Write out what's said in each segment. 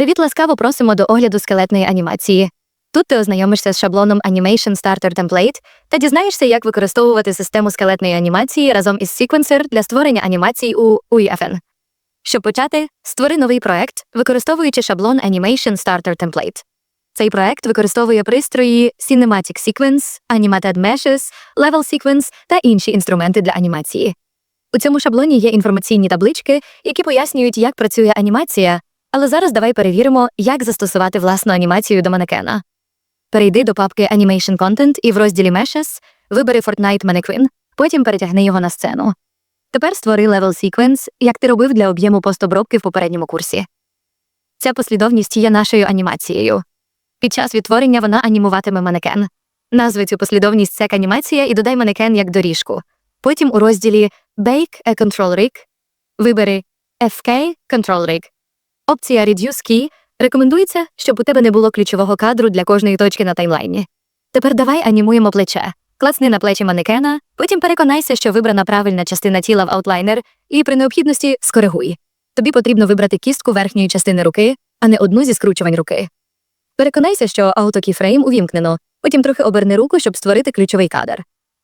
Привіт, ласкаво просимо до огляду скелетної анімації. Тут ти ознайомишся з шаблоном Animation Starter Template та дізнаєшся, як використовувати систему скелетної анімації разом із Sequencer для створення анімацій у UEFN. Щоб почати, створи новий проект, використовуючи шаблон Animation Starter Template. Цей проект використовує пристрої Cinematic Sequence, Animated Meshes, Level Sequence та інші інструменти для анімації. У цьому шаблоні є інформаційні таблички, які пояснюють, як працює анімація, але зараз давай перевіримо, як застосувати власну анімацію до манекена. Перейди до папки Animation Content і в розділі Meshes вибери Fortnite Mannequin, потім перетягни його на сцену. Тепер створи Level Sequence, як ти робив для об'єму постобробки в попередньому курсі. Ця послідовність є нашою анімацією. Під час відтворення вона анімуватиме манекен. Назви цю послідовність Sec анімація і додай манекен як доріжку. Потім у розділі Bake a Control Rig вибери FK Control Rig. Опція Reduce Key рекомендується, щоб у тебе не було ключового кадру для кожної точки на таймлайні. Тепер давай анімуємо плече. Класни на плечі манекена, потім переконайся, що вибрана правильна частина тіла в аутлайнер, і при необхідності скоригуй. Тобі потрібно вибрати кістку верхньої частини руки, а не одну зі скручувань руки. Переконайся, що автокіфрейм увімкнено, потім трохи оберни руку, щоб створити ключовий кадр.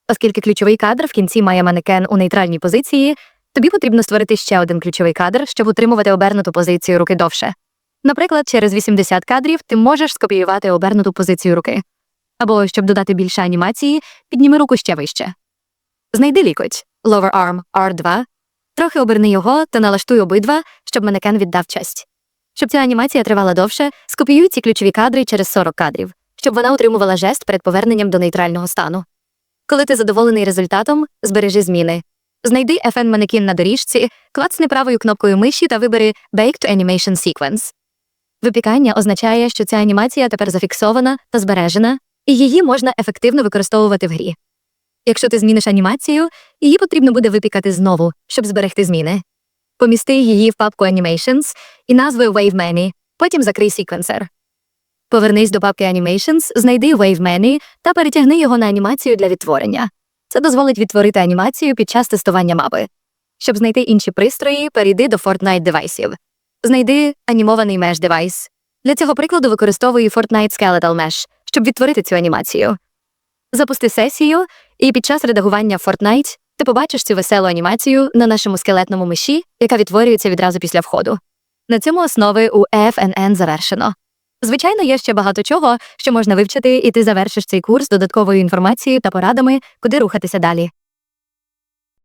Оскільки ключовий кадр в кінці має манекен у нейтральній позиції, тобі потрібно створити ще один ключовий кадр, щоб утримувати обернуту позицію руки довше. Наприклад, через 80 кадрів ти можеш скопіювати обернуту позицію руки. Або, щоб додати більше анімації, підніми руку ще вище. Знайди лікоть Lower Arm R2, трохи оберни його та налаштуй обидва, щоб манекен віддав честь. Щоб ця анімація тривала довше, скопіюй ці ключові кадри через 40 кадрів, щоб вона утримувала жест перед поверненням до нейтрального стану. Коли ти задоволений результатом, збережи зміни. Знайди FN манекін на доріжці, клацни правою кнопкою миші та вибери Bake to Animation Sequence. Випікання означає, що ця анімація тепер зафіксована та збережена, і її можна ефективно використовувати в грі. Якщо ти зміниш анімацію, її потрібно буде випікати знову, щоб зберегти зміни. Помісти її в папку Animations і назви Wave Many, потім закрий секвенсер. Повернись до папки Animations, знайди Wave Many та перетягни його на анімацію для відтворення. Це дозволить відтворити анімацію під час тестування мапи. Щоб знайти інші пристрої, перейди до Fortnite девайсів. Знайди анімований Mesh девайс. Для цього прикладу використовуй Fortnite Skeletal Mesh, щоб відтворити цю анімацію. Запусти сесію, і під час редагування Fortnite ти побачиш цю веселу анімацію на нашому скелетному миші, яка відтворюється відразу після входу. На цьому основи у EFNN завершено. Звичайно, є ще багато чого, що можна вивчити, і ти завершиш цей курс додатковою інформацією та порадами, куди рухатися далі.